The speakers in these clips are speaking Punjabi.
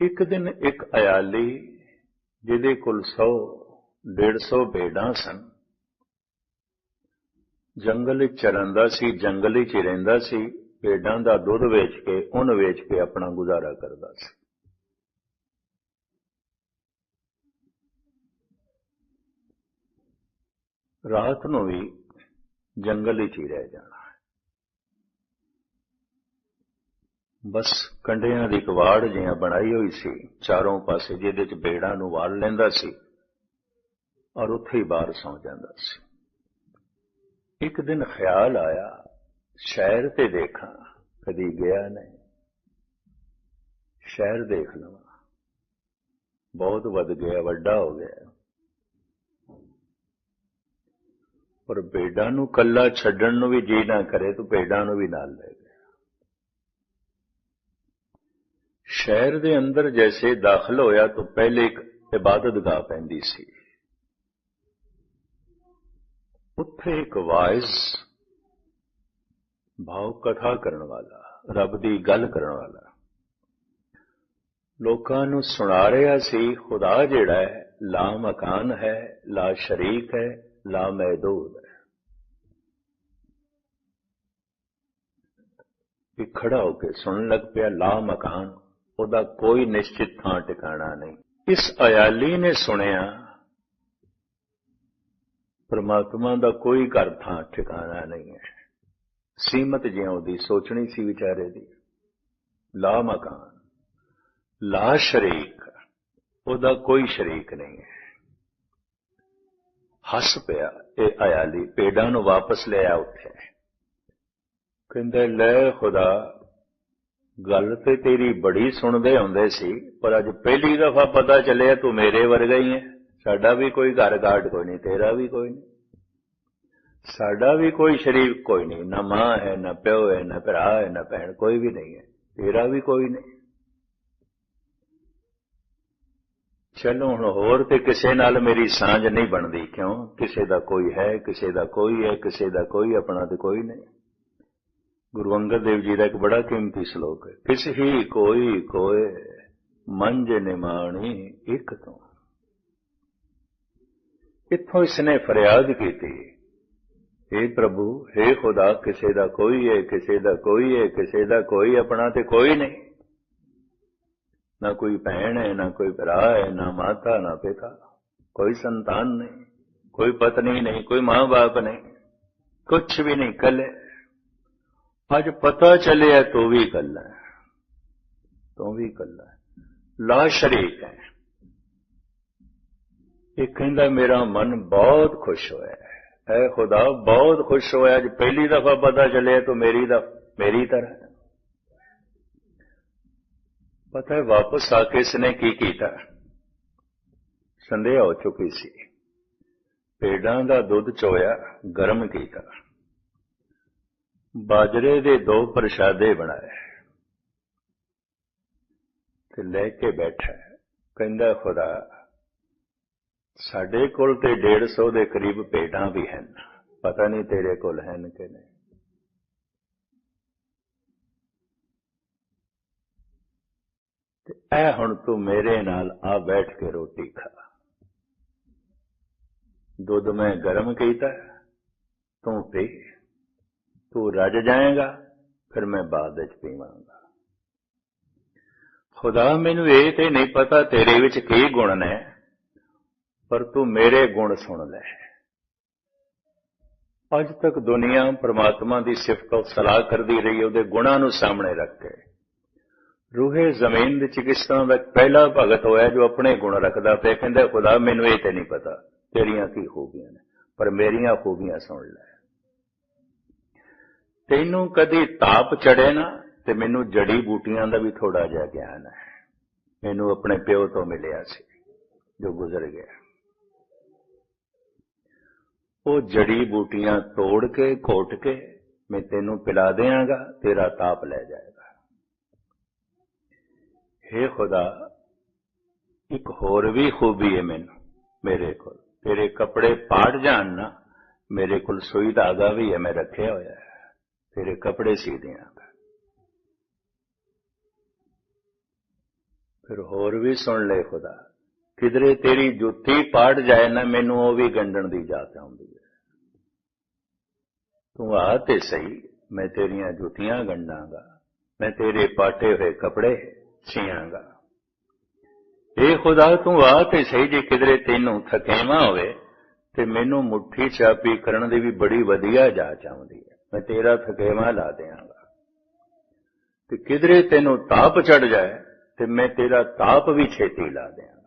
ਇੱਕ ਦਿਨ ਇੱਕ ਅਯਾਲੀ, ਜਿਹਦੇ ਕੋਲ 100 150 ਭੇਡਾਂ ਸਨ। ਜੰਗਲ ਵਿੱਚ ਚਰੰਦਾ ਸੀ, ਜੰਗਲ ਵਿੱਚ ਹੀ ਰਹਿੰਦਾ ਸੀ ਭੇਡਾਂ ਦਾ ਦੁੱਧ ਵੇਚ ਕੇ ਉਹਨ ਵੇਚ ਕੇ ਆਪਣਾ ਗੁਜ਼ਾਰਾ ਕਰਦਾ ਸੀ। ਰਾਤ ਨੂੰ ਵੀ ਜੰਗਲ ਵਿੱਚ ਹੀ ਰਹਿ ਜਾਣਾ। ਬਸ ਕੰਡਿਆਂ ਦੀ ਕਵਾੜ ਜਿਹਾ ਬਣਾਈ ਹੋਈ ਸੀ। ਚਾਰੋਂ ਪਾਸੇ ਜਿਹਦੇ ਚ ਬੇੜਾਂ ਨੂੰ ਵਾਲ ਲੈਂਦਾ ਸੀ ਔਰ ਉੱਥੇ ਹੀ ਬਾਹਰ ਸੌਂ ਜਾਂਦਾ ਸੀ। ਇੱਕ ਦਿਨ ਖਿਆਲ ਆਇਆ, ਸ਼ਹਿਰ ਤੇ ਦੇਖਾਂ, ਕਦੀ ਗਿਆ ਨਹੀਂ। ਸ਼ਹਿਰ ਦੇਖ ਲਵਾਂ। ਬਹੁਤ ਵੱਧ ਗਿਆ, ਵੱਡਾ ਹੋ ਗਿਆ। ਪਰ ਬੇੜਾਂ ਨੂੰ ਕੱਲਾ ਛੱਡਣ ਨੂੰ ਵੀ ਜੀ ਨਾ ਕਰੇ, ਤੂੰ ਬੇੜਾਂ ਨੂੰ ਵੀ ਨਾਲ ਲੈ ਗਿਆ ਸ਼ਹਿਰ ਦੇ ਅੰਦਰ ਜੈਸੇ ਦਾਖਲ ਹੋਇਆ ਤਾਂ ਪਹਿਲੇ ਇੱਕ ਇਬਾਦਤਗਾਹ ਪੈਂਦੀ ਸੀ। ਉੱਥੇ ਇੱਕ ਵਾਇਸ ਭਾਵ ਕਥਾ ਕਰਨ ਵਾਲਾ, ਰੱਬ ਦੀ ਗੱਲ ਕਰਨ ਵਾਲਾ। ਲੋਕਾਂ ਨੂੰ ਸੁਣਾ ਰਿਹਾ ਸੀ, ਖੁਦਾ ਜਿਹੜਾ ਹੈ, ਲਾ ਮਕਾਨ ਹੈ, ਲਾ ਸ਼ਰੀਕ ਹੈ, ਲਾ ਮਹਿਦੂਦ ਹੈ। ਇਹ ਖੜਾ ਹੋ ਕੇ ਸੁਣਨ ਲੱਗ ਪਿਆ, ਲਾ ਮਕਾਨ। ਉਹਦਾ ਕੋਈ ਨਿਸ਼ਚਿਤ ਥਾਂ ਟਿਕਾਣਾ ਨਹੀਂ। ਇਸ ਅਯਾਲੀ ਨੇ ਸੁਣਿਆ, ਪਰਮਾਤਮਾ ਦਾ ਕੋਈ ਘਰ ਥਾਂ ਟਿਕਾਣਾ ਨਹੀਂ ਹੈ। ਸੀਮਤ ਜਿਉਂ ਉਹਦੀ ਸੋਚਣੀ ਸੀ ਵਿਚਾਰੇ ਦੀ। ਲਾ ਮਕਾਨ ਲਾ ਸ਼ਰੀਕ ਉਹਦਾ ਕੋਈ ਸ਼ਰੀਕ ਨਹੀਂ ਹੈ। ਹੱਸ ਪਿਆ ਇਹ ਅਯਾਲੀ ਪੇਡਾਂ ਨੂੰ ਵਾਪਸ ਲਿਆ ਉੱਥੇ। ਕਹਿੰਦੇ, ਲੈ ਖੁਦਾ ਗੱਲ ਤੇ ਤੇਰੀ ਬੜੀ ਸੁਣਦੇ ਹੁੰਦੇ ਸੀ, ਪਰ ਅੱਜ ਪਹਿਲੀ ਦਫਾ ਪਤਾ ਚੱਲਿਆ ਤੂੰ ਮੇਰੇ ਵਰਗਾ ਹੀ ਹੈ ਸਾਡਾ ਵੀ ਕੋਈ ਘਰ ਘਾਟ ਕੋਈ ਨਹੀਂ, ਤੇਰਾ ਵੀ ਕੋਈ ਨਹੀਂ। ਸਾਡਾ ਵੀ ਕੋਈ ਸ਼ਰੀਕ ਕੋਈ ਨਹੀਂ, ਨਾ ਮਾਂ ਹੈ, ਨਾ ਪਿਓ ਹੈ, ਨਾ ਭਰਾ ਹੈ, ਨਾ ਭੈਣ, ਕੋਈ ਵੀ ਨਹੀਂ ਹੈ। ਤੇਰਾ ਵੀ ਕੋਈ ਨਹੀਂ। ਚਲੋ ਹੁਣ ਹੋਰ ਤੇ ਕਿਸੇ ਨਾਲ ਮੇਰੀ ਸਾਂਝ ਨਹੀਂ ਬਣਦੀ, ਕਿਉਂ? ਕਿਸੇ ਦਾ ਕੋਈ ਹੈ, ਕਿਸੇ ਦਾ ਕੋਈ ਹੈ, ਕਿਸੇ ਦਾ ਕੋਈ ਆਪਣਾ ਤੇ ਕੋਈ ਨਹੀਂ। ਗੁਰੂ ਅੰਗਦ ਦੇਵ ਜੀ ਦਾ ਇੱਕ ਬੜਾ ਕੀਮਤੀ ਸ਼ਲੋਕ ਹੈ। ਕਿਸ ਹੀ ਕੋਈ ਕੋਏ ਮੰਜ ਨਿਮਾਣੀ ਇੱਕ ਤੋਂ। ਇੱਥੋਂ ਇਸਨੇ ਫਰਿਆਦ ਕੀਤੀ हे ਪ੍ਰਭੂ हे ਖੁਦਾ, ਕਿਸੇ ਦਾ ਕੋਈ ਹੈ, ਕਿਸੇ ਦਾ ਕੋਈ ਹੈ, ਕਿਸੇ ਦਾ ਕੋਈ ਆਪਣਾ ਤੇ ਕੋਈ ਨਹੀਂ। ਨਾ ਕੋਈ ਭੈਣ ਹੈ, ਨਾ ਕੋਈ ਭਰਾ ਹੈ, ਨਾ ਮਾਤਾ, ਨਾ ਪਿਤਾ, ਕੋਈ ਸੰਤਾਨ ਨਹੀਂ, ਕੋਈ ਪਤਨੀ ਨਹੀਂ, ਕੋਈ ਮਾਂ-ਬਾਪ ਨਹੀਂ ਕੁਝ ਵੀ ਨਹੀਂ, ਕੱਲੇ ਅੱਜ ਪਤਾ ਚੱਲਿਆ ਤੂੰ ਵੀ ਇਕੱਲਾ ਹੈ। ਤੂੰ ਵੀ ਇਕੱਲਾ ਹੈ। ਲਾ ਸ਼ਰੀਕ ਹੈ। ਇਹ ਕਹਿੰਦਾ ਮੇਰਾ ਮਨ ਬਹੁਤ ਖੁਸ਼ ਹੋਇਆ ਹੈ। ਖੁਦਾ, ਬਹੁਤ ਖੁਸ਼ ਹੋਇਆ। ਅੱਜ ਪਹਿਲੀ ਦਫਾ ਪਤਾ ਚੱਲਿਆ ਤੂੰ ਮੇਰੀ ਦਾ, ਮੇਰੀ ਤਰ੍ਹਾਂ ਪਤਾ ਹੈ ਵਾਪਸ ਆ ਕੇ ਇਸਨੇ ਕੀ ਕੀਤਾ? ਸੰਦੇਹ ਹੋ ਚੁੱਕੀ ਸੀ। ਪੇੜਾਂ ਦਾ ਦੁੱਧ ਚੋਇਆ, ਗਰਮ ਕੀਤਾ। ਬਾਜਰੇ ਦੇ ਦੋ ਪ੍ਰਸ਼ਾਦੇ ਬਣਾਏ। ਤੇ ਲੈ ਕੇ ਬੈਠਾ ਕਹਿੰਦਾ, ਖੁਦਾ, ਸਾਡੇ ਕੋਲ ਤੇ 150 ਦੇ ਕਰੀਬ ਭੇਡਾਂ ਵੀ ਹਨ। ਪਤਾ ਨਹੀਂ ਤੇਰੇ ਕੋਲ ਹਨ ਕਿ ਨਹੀਂ? ਤੇ ਐ ਹੁਣ ਤੂੰ ਮੇਰੇ ਨਾਲ ਆ ਬੈਠ ਕੇ ਰੋਟੀ ਖਾ। ਦੁੱਧ ਮੈਂ ਗਰਮ ਕੀਤਾ, ਤੂੰ ਪੀ। ਤੂੰ ਰੱਜ ਜਾਏਗਾ, ਫਿਰ ਮੈਂ ਬਾਅਦ ਵਿੱਚ ਪੀਵਾਂਗਾ। ਖੁਦਾ, ਮੈਨੂੰ ਇਹ ਤੇ ਨਹੀਂ ਪਤਾ ਤੇਰੇ ਵਿੱਚ ਕੀ ਗੁਣ ਨੇ, ਪਰ ਤੂੰ ਮੇਰੇ ਗੁਣ ਸੁਣ ਲੈ। ਅੱਜ ਤੱਕ ਦੁਨੀਆ ਪ੍ਰਮਾਤਮਾ ਦੀ ਸਿਫਤ ਉਹ ਸਲਾਹ ਕਰਦੀ ਰਹੀ, ਉਹਦੇ ਗੁਣਾਂ ਨੂੰ ਸਾਹਮਣੇ ਰੱਖ ਕੇ। ਰੂਹੇ ਜ਼ਮੀਨ ਦੇ ਕਿਸ ਦਾ ਪਹਿਲਾ ਭਗਤ ਹੋਇਆ ਜੋ ਆਪਣੇ ਗੁਣ ਰੱਖਦਾ ਪਿਆ, ਕਹਿੰਦਾ, ਖੁਦਾ, ਮੈਨੂੰ ਇਹ ਤੇ ਨਹੀਂ ਪਤਾ ਤੇਰੀਆਂ ਕੀ ਖੂਬੀਆਂ ਨੇ, ਪਰ ਮੇਰੀਆਂ ਖੂਬੀਆਂ ਸੁਣ ਲੈ। ਤੈਨੂੰ ਕਦੀ ਤਾਪ ਚੜੇ ਨਾ ਤੇ ਮੈਨੂੰ ਜੜੀ ਬੂਟੀਆਂ ਦਾ ਵੀ ਥੋੜਾ ਜਿਹਾ ਗਿਆਨ ਹੈ। ਮੈਨੂੰ ਆਪਣੇ ਪਿਓ ਤੋਂ ਮਿਲਿਆ ਸੀ, ਜੋ ਗੁਜ਼ਰ ਗਿਆ। ਉਹ ਜੜੀ ਬੂਟੀਆਂ ਤੋੜ ਕੇ, ਘੋਟ ਕੇ, ਮੈਂ ਤੈਨੂੰ ਪਿਲਾ ਦੇਵਾਂਗਾ ਤੇਰਾ ਤਾਪ ਲੈ ਜਾਏਗਾ। हे ਖੁਦਾ, ਇੱਕ ਹੋਰ ਵੀ ਖੂਬੀ ਹੈ ਮੈਨੂੰ, ਮੇਰੇ ਕੋਲ। ਤੇਰੇ ਕੱਪੜੇ ਪਾੜ ਜਾਣ ਨਾ, ਮੇਰੇ ਕੋਲ ਸੂਈ ਧਾਗਾ ਵੀ ਹੈ, ਮੈਂ ਰੱਖਿਆ ਹੋਇਆ ਹੈ। ਤੇਰੇ ਕੱਪੜੇ ਸੀ ਦਿਆਂਗਾ ਫਿਰ ਹੋਰ ਵੀ ਸੁਣ ਲੈ ਖੁਦਾ, ਕਿਧਰੇ ਤੇਰੀ ਜੁੱਤੀ ਪਾੜ ਜਾਏ ਨਾ, ਮੈਨੂੰ ਉਹ ਵੀ ਗੰਡਣ ਦੀ ਜਾਤ ਆਉਂਦੀ ਹੈ। ਤੂੰ ਆ ਤੇ ਸਹੀ, ਮੈਂ ਤੇਰੀਆਂ ਜੁੱਤੀਆਂ ਗੰਡਾਂਗਾ ਮੈਂ ਤੇਰੇ ਪਾਟੇ ਹੋਏ ਕੱਪੜੇ ਸੀਆਂਗਾ ਇਹ ਖੁਦਾ, ਤੂੰ ਆ ਤੇ ਸਹੀ, ਜੇ ਕਿਧਰੇ ਤੈਨੂੰ ਥਕੇਵਾ ਹੋਵੇ, ਤੇ ਮੈਨੂੰ ਮੁੱਠੀ ਚਾਪੀ ਕਰਨ ਦੀ ਵੀ ਬੜੀ ਵਧੀਆ ਜਾਚ ਆਉਂਦੀ ਹੈ। ਮੈਂ ਤੇਰਾ ਥਕੇਵਾ ਲਾ ਦਿਆਂਗਾ। ਤੇ ਕਿਧਰੇ ਤੈਨੂੰ ਤਾਪ ਚੜ ਜਾਏ, ਤੇ ਮੈਂ ਤੇਰਾ ਤਾਪ ਵੀ ਛੇਤੀ ਲਾ ਦਿਆਂਗਾ।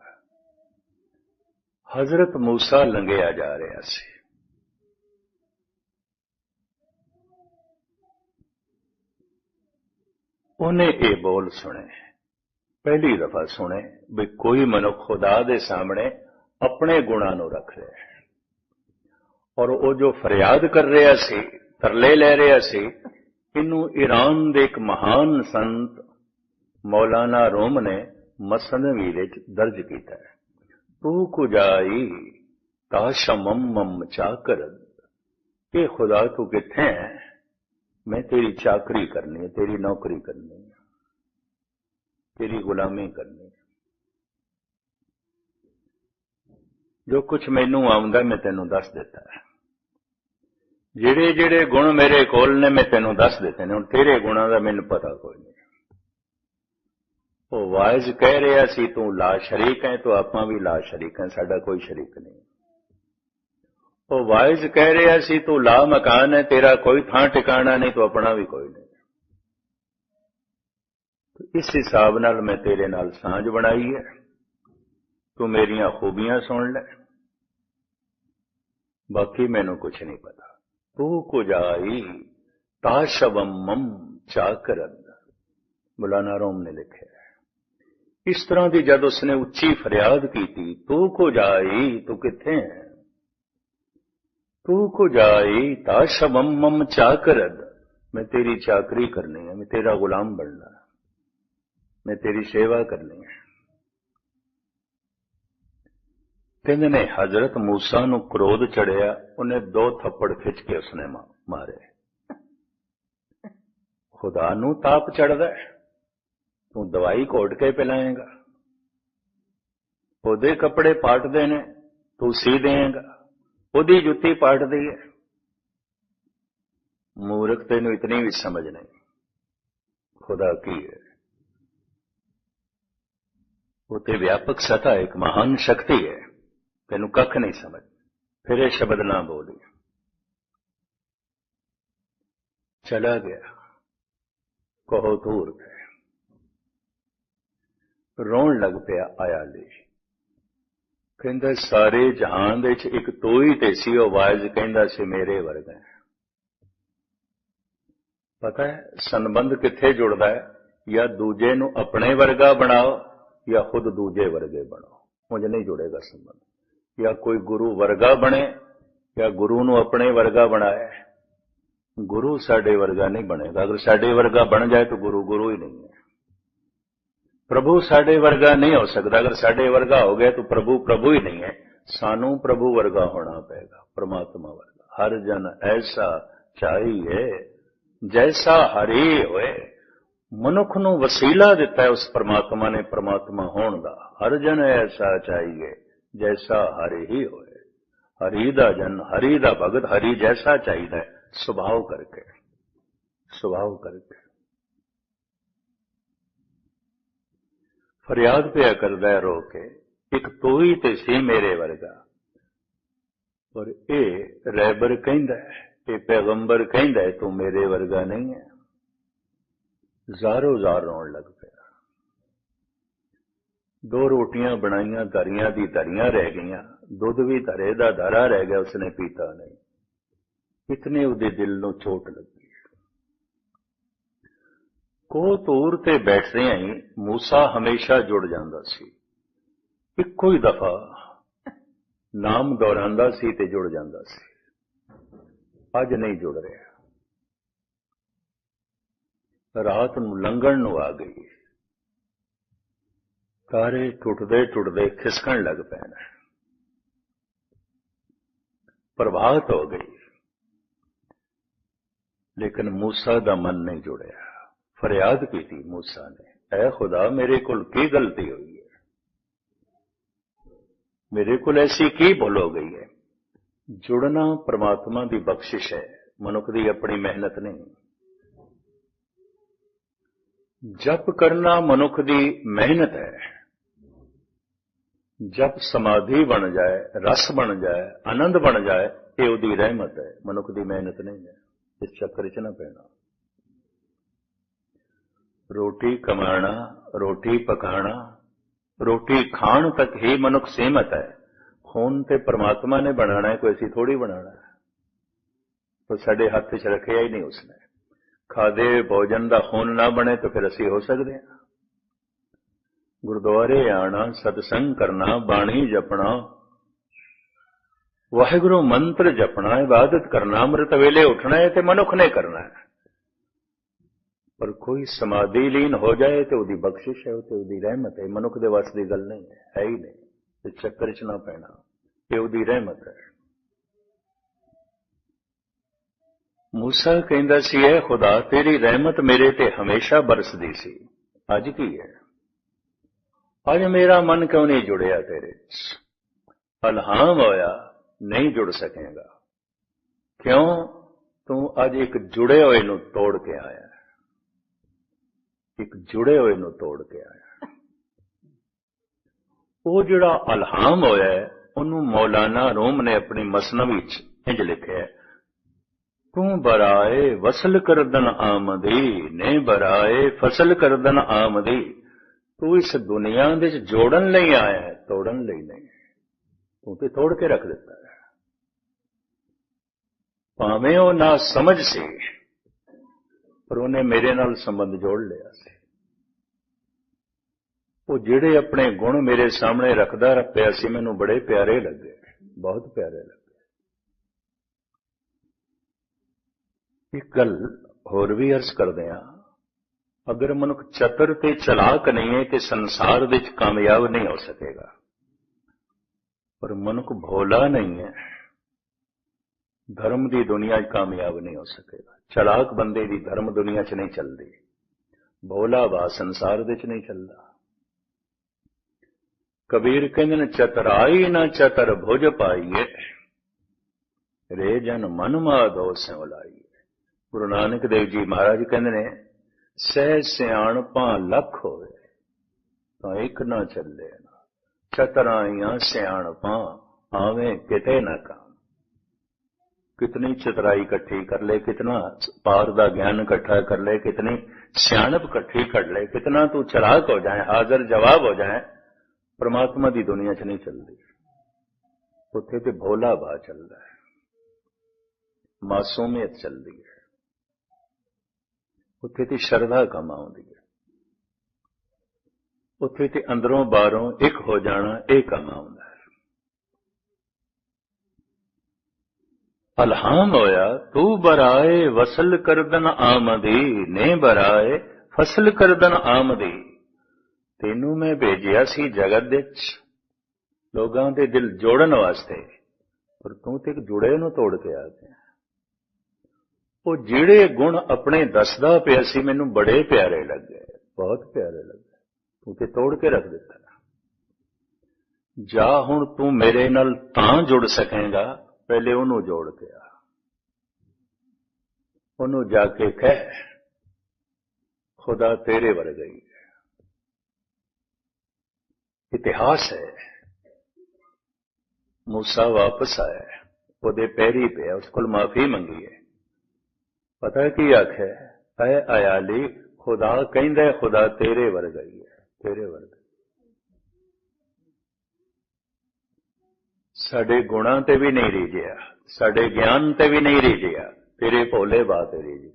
ਹਜ਼ਰਤ ਮੂਸਾ ਲੰਘਿਆ ਜਾ ਰਿਹਾ ਸੀ। ਉਹਨੇ ਇਹ ਬੋਲ ਸੁਣੇ। ਪਹਿਲੀ ਦਫਾ ਸੁਣੇ ਵੀ ਕੋਈ ਮਨੁੱਖ ਖੁਦਾ ਦੇ ਸਾਹਮਣੇ ਆਪਣੇ ਗੁਣਾਂ ਨੂੰ ਰੱਖ ਰਿਹਾ ਹੈ। ਔਰ ਉਹ ਜੋ ਫਰਿਆਦ ਕਰ ਰਿਹਾ ਸੀ ਤਰਲੇ ਲੈ ਰਿਹਾ ਸੀ। ਇਹਨੂੰ ਈਰਾਨ ਦੇ ਇੱਕ ਮਹਾਨ ਸੰਤ ਮੌਲਾਨਾ ਰੋਮ ਨੇ ਮਸਨਵੀ ਵਿੱਚ ਦਰਜ ਕੀਤਾ ਹੈ। ਤੂੰ ਕੁਜਾਈ ਤਾਸ਼ਮਮ ਚਾਕਰ। ਇਹ ਖੁਦਾ ਤੂੰ ਕਿੱਥੇ ਹੈ? ਮੈਂ ਤੇਰੀ ਚਾਕਰੀ ਕਰਨੀ ਹੈ, ਤੇਰੀ ਨੌਕਰੀ ਕਰਨੀ ਹੈ, ਤੇਰੀ ਗੁਲਾਮੀ ਕਰਨੀ ਹੈ। ਜੋ ਕੁਝ ਮੈਨੂੰ ਆਉਂਦਾ ਮੈਂ ਤੈਨੂੰ ਦੱਸ ਦਿੱਤਾ ਹੈ। ਜਿਹੜੇ ਜਿਹੜੇ ਗੁਣ ਮੇਰੇ ਕੋਲ ਨੇ, ਮੈਂ ਤੈਨੂੰ ਦੱਸ ਦਿੱਤੇ ਨੇ। ਹੁਣ ਤੇਰੇ ਗੁਣਾਂ ਦਾ ਮੈਨੂੰ ਪਤਾ ਕੋਈ ਨਹੀਂ। ਉਹ ਵਾਇਜ਼ ਕਹਿ ਰਿਹਾ ਸੀ, ਤੂੰ ਲਾ ਸ਼ਰੀਕ ਹੈ, ਤੂੰ ਆਪਾਂ ਵੀ ਲਾ ਸ਼ਰੀਕ ਹੈ, ਸਾਡਾ ਕੋਈ ਸ਼ਰੀਕ ਨਹੀਂ ਉਹ ਵਾਇਜ਼ ਕਹਿ ਰਿਹਾ ਸੀ, ਤੂੰ ਲਾ ਮਕਾਨ ਹੈ, ਤੇਰਾ ਕੋਈ ਥਾਂ ਟਿਕਾਣਾ ਨਹੀਂ, ਤੂੰ ਆਪਣਾ ਵੀ ਕੋਈ ਨਹੀਂ। ਇਸ ਹਿਸਾਬ ਨਾਲ ਮੈਂ ਤੇਰੇ ਨਾਲ ਸਾਂਝ ਬਣਾਈ ਹੈ। ਤੂੰ ਮੇਰੀਆਂ ਖੂਬੀਆਂ ਸੁਣ ਲੈ। ਬਾਕੀ ਮੈਨੂੰ ਕੁਝ ਨਹੀਂ ਪਤਾ। ਤੂੰ ਕੁਜਾਈ ਤਾਸ਼ਵਮਮ ਚਾਕਰਦ ਮੌਲਾਨਾ ਰੋਮ ਨੇ ਲਿਖਿਆ ਇਸ ਤਰ੍ਹਾਂ ਦੀ ਜਦ ਉਸਨੇ ਉੱਚੀ ਫਰਿਆਦ ਕੀਤੀ ਤੂੰ ਕੁਜਾਈ ਤੂੰ ਕਿੱਥੇ ਹੈ ਤੂੰ ਕੁਜਾਈ ਤਾਸ਼ਵਮਮ ਚਾਕਰਦ ਮੈਂ ਤੇਰੀ ਚਾਕਰੀ ਕਰਨੀ ਹੈ ਮੈਂ ਤੇਰਾ ਗੁਲਾਮ ਬਣਨਾ ਮੈਂ ਤੇਰੀ ਸੇਵਾ ਕਰਨੀ ਹੈ ਕਹਿੰਦੇ ਨੇ ਹਜ਼ਰਤ ਮੂਸਾ ਨੂੰ ਕ੍ਰੋਧ ਚੜਿਆ ਉਹਨੇ ਦੋ ਥੱਪੜ ਖਿੱਚ ਕੇ ਉਸਨੇ ਮਾਰੇ ਖੁਦਾ ਨੂੰ ਤਾਪ ਚੜਦਾ ਤੂੰ ਦਵਾਈ ਘੋਟ ਕੇ ਪਿਲਾਏਗਾ ਉਹਦੇ ਕੱਪੜੇ ਪਾਟਦੇ ਨੇ ਤੂੰ ਸੀ ਦੇਏਗਾ ਉਹਦੀ ਜੁੱਤੀ ਪਾਟਦੀ ਹੈ ਮੂਰਖ ਤੈਨੂੰ ਇਤਨੀ ਵੀ ਸਮਝ ਨਹੀਂ ਖੁਦਾ ਕੀ ਹੈ ਉਹ ਤੇ ਵਿਆਪਕ ਸਤਾ ਇੱਕ ਮਹਾਨ ਸ਼ਕਤੀ ਹੈ ਤੈਨੂੰ ਕੱਖ ਨਹੀਂ ਸਮਝ। ਫਿਰ ਇਹ ਸ਼ਬਦ ਨਾ ਬੋਲੀ। ਚਲਾ ਗਿਆ। ਕਹੋ ਦੂਰ ਰੋਣ ਲੱਗ ਪਿਆ ਆਇਆ ਲਈ ਕਹਿੰਦਾ, ਸਾਰੇ ਜਹਾਨ ਦੇ ਵਿੱਚ ਇੱਕ ਤੋਈ ਤੇ ਸੀ, ਉਹ ਵਾਇਜ਼ ਕਹਿੰਦਾ ਸੀ, ਮੇਰੇ ਵਰਗਾ ਪਤਾ ਹੈ, ਸੰਬੰਧ ਕਿੱਥੇ ਜੁੜਦਾ ਹੈ? ਜਾਂ ਦੂਜੇ ਨੂੰ ਆਪਣੇ ਵਰਗਾ ਬਣਾਓ, ਜਾਂ ਖੁਦ ਦੂਜੇ ਵਰਗੇ ਬਣੋ ਉਂਝ ਨਹੀਂ ਜੁੜੇਗਾ ਸੰਬੰਧ। ਜਾਂ ਕੋਈ ਗੁਰੂ ਵਰਗਾ ਬਣੇ ਜਾਂ ਗੁਰੂ ਨੂੰ ਆਪਣੇ ਵਰਗਾ ਬਣਾਇਆ ਗੁਰੂ ਸਾਡੇ ਵਰਗਾ ਨਹੀਂ ਬਣੇਗਾ। ਅਗਰ ਸਾਡੇ ਵਰਗਾ ਬਣ ਜਾਏ ਤਾਂ ਗੁਰੂ ਗੁਰੂ ਹੀ ਨਹੀਂ ਹੈ। ਪ੍ਰਭੂ ਸਾਡੇ ਵਰਗਾ ਨਹੀਂ ਹੋ ਸਕਦਾ। ਅਗਰ ਸਾਡੇ ਵਰਗਾ ਹੋ ਗਿਆ ਤਾਂ ਪ੍ਰਭੂ ਪ੍ਰਭੂ ਹੀ ਨਹੀਂ ਹੈ। ਸਾਨੂੰ ਪ੍ਰਭੂ ਵਰਗਾ ਹੋਣਾ ਪਏਗਾ। ਪ੍ਰਮਾਤਮਾ ਵਰਗਾ। ਹਰ ਜਨ ਐਸਾ ਚਾਹੀਏ, ਜੈਸਾ ਹਰੀ ਹੋਏ। ਮਨੁੱਖ ਨੂੰ ਵਸੀਲਾ ਦਿੱਤਾ ਹੈ ਉਸ ਪ੍ਰਮਾਤਮਾ ਨੇ। ਪ੍ਰਮਾਤਮਾ ਹੋਣ ਦਾ। ਹਰ ਜਨ ਐਸਾ ਚਾਹੀਏ। ਜੈਸਾ ਹਰੀ ਹੀ ਹੋਏ ਹਰੀ ਦਾ ਜਨ ਹਰੀ ਦਾ ਭਗਤ ਹਰੀ ਜੈਸਾ ਚਾਹੀਦਾ ਹੈ ਸੁਭਾਅ ਕਰਕੇ ਸੁਭਾਅ ਕਰਕੇ ਫਰਿਆਦ ਪਿਆ ਕਰਦਾ ਰੋ ਕੇ ਇੱਕ ਤੋਈ ਤੇ ਸੀ ਮੇਰੇ ਵਰਗਾ ਪਰ ਇਹ ਰਹਿਬਰ ਕਹਿੰਦਾ ਇਹ ਪੈਗੰਬਰ ਕਹਿੰਦਾ ਤੂੰ ਮੇਰੇ ਵਰਗਾ ਨਹੀਂ ਹੈ ਜ਼ਾਰੋ ਜ਼ਾਰ ਰੋਣ ਲੱਗ ਪਿਆ ਦੋ ਰੋਟੀਆਂ ਬਣਾਈਆਂ, ਧਰੀਆਂ ਦੀ ਧਰੀਆਂ ਰਹਿ ਗਈਆਂ। ਦੁੱਧ ਵੀ ਧਰੇ ਦਾ ਧਰਾ ਰਹਿ ਗਿਆ, ਉਸਨੇ ਪੀਤਾ ਨਹੀਂ। ਇਤਨੇ ਉਹਦੇ ਦਿਲ ਨੂੰ ਚੋਟ ਲੱਗੀ। ਕੋ ਤੂਰ ਤੇ ਬੈਠਦੇ ਹੀ ਮੂਸਾ ਹਮੇਸ਼ਾ ਜੁੜ ਜਾਂਦਾ ਸੀ। ਇੱਕੋ ਹੀ ਦਫਾ ਨਾਮ ਦੁਹਰਾਉਂਦਾ ਸੀ ਤੇ ਜੁੜ ਜਾਂਦਾ ਸੀ। ਅੱਜ ਨਹੀਂ ਜੁੜ ਰਿਹਾ। ਰਾਤ ਨੂੰ ਲੰਘਣ ਨੂੰ ਆ ਗਈ। ਤਾਰੇ ਟੁੱਟਦੇ ਟੁੱਟਦੇ ਖਿਸਕਣ ਲੱਗ ਪੈਣ। ਨੇ ਪ੍ਰਭਾਤ ਹੋ ਗਈ। ਲੇਕਿਨ ਮੂਸਾ ਦਾ ਮਨ ਨਹੀਂ ਜੁੜਿਆ। ਫਰਿਆਦ ਕੀਤੀ ਮੂਸਾ ਨੇ, ਐ ਖੁਦਾ, ਮੇਰੇ ਕੋਲ ਕੀ ਗਲਤੀ ਹੋਈ ਹੈ? ਮੇਰੇ ਕੋਲ ਐਸੀ ਕੀ ਭੁੱਲ ਹੋ ਗਈ ਹੈ? ਜੁੜਨਾ ਪ੍ਰਮਾਤਮਾ ਦੀ ਬਖਸ਼ਿਸ਼ ਹੈ, ਮਨੁੱਖ ਦੀ ਆਪਣੀ ਮਿਹਨਤ ਨਹੀਂ। ਜਪ ਕਰਨਾ ਮਨੁੱਖ ਦੀ ਮਿਹਨਤ ਹੈ। ਜਪ ਸਮਾਧੀ ਬਣ ਜਾਏ, ਰਸ ਬਣ ਜਾਏ, ਆਨੰਦ ਬਣ ਜਾਏ, ਇਹ ਉਹਦੀ ਰਹਿਮਤ ਹੈ। ਮਨੁੱਖ ਦੀ ਮਿਹਨਤ ਨਹੀਂ ਹੈ। ਇਸ ਚੱਕਰ 'ਚ ਨਾ ਪੈਣਾ। ਰੋਟੀ ਕਮਾਣਾ, ਰੋਟੀ ਪਕਾਣਾ, ਰੋਟੀ ਖਾਣ ਤੱਕ ਹੀ ਮਨੁੱਖ ਸੀਮਤ ਹੈ। ਖੂਨ ਤੇ ਪ੍ਰਮਾਤਮਾ ਨੇ ਬਣਾਣਾ ਹੈ, ਕੋਈ ਅਸੀਂ ਥੋੜੀ ਬਣਾਣਾ ਹੈ। ਉਹ ਸਾਡੇ ਹੱਥ 'ਚ ਰੱਖਿਆ ਹੀ ਨਹੀਂ ਉਸਨੇ। ਖਾਦੇ, ਭੋਜਨ ਦਾ ਖੂਨ ਨਾ ਬਣੇ ਤਾਂ ਫਿਰ ਅਸੀਂ ਹੋ ਸਕਦੇ ਹਾਂ। ਗੁਰਦੁਆਰੇ ਆਣਾ, ਸਤਸੰਗ ਕਰਨਾ, ਬਾਣੀ ਜਪਣਾ। ਵਾਹਿਗੁਰੂ ਮੰਤਰ ਜਪਣਾ, ਇਬਾਦਤ ਕਰਨਾ, ਅੰਮ੍ਰਿਤ ਵੇਲੇ ਉੱਠਣਾ ਹੈ ਤੇ ਮਨੁੱਖ ਨੇ ਕਰਨਾ ਹੈ। ਪਰ ਕੋਈ ਸਮਾਧੀ ਲੀਨ ਹੋ ਜਾਏ ਤੇ ਉਹਦੀ ਬਖਸ਼ਿਸ਼ ਹੈ ਤੇ ਉਹਦੀ ਰਹਿਮਤ ਹੈ। ਮਨੁੱਖ ਦੇ ਵੱਸ ਦੀ ਗੱਲ ਨਹੀਂ ਹੈ ਹੈ ਹੀ ਨਹੀਂ। ਤੇ ਚੱਕਰ 'ਚ ਨਾ ਪੈਣਾ, ਇਹ ਉਹਦੀ ਰਹਿਮਤ ਹੈ। ਮੂਸਾ ਕਹਿੰਦਾ ਸੀ, ਇਹ ਖੁਦਾ ਤੇਰੀ ਰਹਿਮਤ ਮੇਰੇ ਤੇ ਹਮੇਸ਼ਾ ਬਰਸਦੀ ਸੀ। ਅੱਜ ਕੀ ਹੈ? ਅੱਜ ਮੇਰਾ ਮਨ ਕਿਉਂ ਨਹੀਂ ਜੁੜਿਆ ਤੇਰੇ? ਅਲਹਾਮ ਹੋਇਆ ਨਹੀਂ ਜੁੜ ਸਕੇਗਾ। ਕਿਉਂ? ਤੂੰ ਅੱਜ ਇੱਕ ਜੁੜੇ ਹੋਏ ਨੂੰ ਤੋੜ ਕੇ ਆਇਆ। ਇੱਕ ਜੁੜੇ ਹੋਏ ਨੂੰ ਤੋੜ ਕੇ ਆਇਆ। ਉਹ ਜਿਹੜਾ ਅਲਹਾਮ ਹੋਇਆ ਹੈ, ਉਹਨੂੰ ਮੌਲਾਨਾ ਰੂਮ ਨੇ ਆਪਣੀ ਮਸਨਵੀ ਚ ਇੰਜ ਲਿਖਿਆ ਹੈ, ਤੂੰ ਬਰਾਏ ਵਸਲ ਕਰਦਨ ਆਮਦੀ ਨੇ ਬਰਾਏ ਫਸਲ ਕਰਦਨ ਆਮਦੀ। ਤੂੰ ਇਸ ਦੁਨੀਆ ਦੇ ਵਿੱਚ ਜੋੜਨ ਲਈ ਆਇਆ ਹੈ, ਤੋੜਨ ਲਈ ਨਹੀਂ। ਤੂੰ ਤੇ ਤੋੜ ਕੇ ਰੱਖ ਦਿੱਤਾ ਹੈ। ਭਾਵੇਂ ਉਹ ਨਾ ਸਮਝ ਸੀ, ਪਰ ਉਹਨੇ ਮੇਰੇ ਨਾਲ ਸੰਬੰਧ ਜੋੜ ਲਿਆ ਸੀ। ਉਹ ਜਿਹੜੇ ਆਪਣੇ ਗੁਣ ਮੇਰੇ ਸਾਹਮਣੇ ਰੱਖਦਾ ਰੱਖਿਆ ਸੀ, ਮੈਨੂੰ ਬੜੇ ਪਿਆਰੇ ਲੱਗੇ, ਬਹੁਤ ਪਿਆਰੇ ਲੱਗੇ। ਇੱਕ ਗੱਲ ਹੋਰ ਵੀ ਅਰਜ਼ ਕਰਦੇ ਆ ਅਗਰ ਮਨੁੱਖ ਚਤਰ ਤੇ ਚਲਾਕ ਨਹੀਂ ਹੈ ਤੇ ਸੰਸਾਰ ਵਿੱਚ ਕਾਮਯਾਬ ਨਹੀਂ ਹੋ ਸਕੇਗਾ ਪਰ ਮਨੁੱਖ ਭੋਲਾ ਨਹੀਂ ਹੈ ਧਰਮ ਦੀ ਦੁਨੀਆ 'ਚ ਕਾਮਯਾਬ ਨਹੀਂ ਹੋ ਸਕੇਗਾ ਚਲਾਕ ਬੰਦੇ ਦੀ ਧਰਮ ਦੁਨੀਆ 'ਚ ਨਹੀਂ ਚੱਲਦੀ ਭੋਲਾ ਵਾ ਸੰਸਾਰ ਵਿੱਚ ਨਹੀਂ ਚੱਲਦਾ ਕਬੀਰ ਕਹਿੰਦੇ ਨੇ ਚਤਰਾਈ ਨਾ ਚਤਰ ਭੁਜ ਪਾਈਏ ਰੇ ਜਨ ਮਨ ਮਾਦੋ ਸਿਉ ਲਾਈਏ ਗੁਰੂ ਨਾਨਕ ਦੇਵ ਜੀ ਮਹਾਰਾਜ ਕਹਿੰਦੇ ਨੇ سہ سیاپاں لکھ ہوئے تو ایک نہ چلے نا چترائیاں سیاپاں آویں کتے نہ کام کتنی چترائی کٹھی کر لے کتنا پار دا گیان کٹھا کر لے کتنی سیانپ کٹھی کر لے کتنا تو چراغ ہو جائیں حاضر جواب ہو جائیں پرماتما دی دنیا چ نہیں چلتی اتنے تو بھولا با چل رہا ہے معصومیت چل رہی ہے ਉੱਥੇ ਤੇ ਸ਼ਰਧਾ ਕੰਮ ਆਉਂਦੀ ਹੈ। ਉੱਥੇ ਤੇ ਅੰਦਰੋਂ ਬਾਹਰੋਂ ਇੱਕ ਹੋ ਜਾਣਾ, ਇਹ ਕੰਮ ਆਉਂਦਾ ਹੈ। ਅਲਹਾਮ ਹੋਇਆ, ਤੂੰ ਬਰਾਏ ਵਸਲ ਕਰਦਨ ਆਮਦੀ, ਨੇ ਬਰਾਏ ਫਸਲ ਕਰਦਨ ਆਮਦੀ। ਤੈਨੂੰ ਮੈਂ ਭੇਜਿਆ ਸੀ ਜਗਤ ਵਿੱਚ, ਲੋਕਾਂ ਦੇ ਦਿਲ ਜੋੜਨ ਵਾਸਤੇ, ਪਰ ਤੂੰ ਤੇ ਇੱਕ ਜੁੜੇ ਨੂੰ ਤੋੜ ਕੇ ਆ ਗਿਆ। ਉਹ ਜਿਹੜੇ ਗੁਣ ਆਪਣੇ ਦੱਸਦਾ ਪਿਆ ਸੀ, ਮੈਨੂੰ ਬੜੇ ਪਿਆਰੇ ਲੱਗੇ, ਬਹੁਤ ਪਿਆਰੇ ਲੱਗੇ। ਤੂੰ ਤੇ ਤੋੜ ਕੇ ਰੱਖ ਦਿੱਤਾ ਜਾ ਹੁਣ ਤੂੰ ਮੇਰੇ ਨਾਲ ਤਾਂ ਜੁੜ ਸਕੇਗਾ, ਪਹਿਲੇ ਉਹਨੂੰ ਜੋੜ ਕੇ ਆ। ਉਹਨੂੰ ਜਾ ਕੇ ਕਹਿ, ਖੁਦਾ ਤੇਰੇ ਵਰਗਾ ਹੀ ਹੈ। ਇਤਿਹਾਸ ਹੈ। ਮੂਸਾ ਵਾਪਸ ਆਇਆ। ਉਹਦੇ ਪੈਰੀ ਪਿਆ, ਉਸ ਕੋਲ ਮਾਫੀ ਮੰਗੀ ਹੈ। ਪਤਾ ਕੀ ਆਖਿਆ ਐ ਆਇਆਲੀ ਖੁਦਾ ਕਹਿੰਦਾ ਖੁਦਾ ਤੇਰੇ ਵਰਗਾ ਹੀ ਹੈ ਤੇਰੇ ਵਰਗਾ ਸਾਡੇ ਗੁਣਾਂ ਤੇ ਵੀ ਨਹੀਂ ਰੀਝਿਆ ਸਾਡੇ ਗਿਆਨ ਤੇ ਵੀ ਨਹੀਂ ਰੀਝਿਆ ਤੇਰੇ ਭੋਲੇ ਬਾਤ ਰੀਝੀ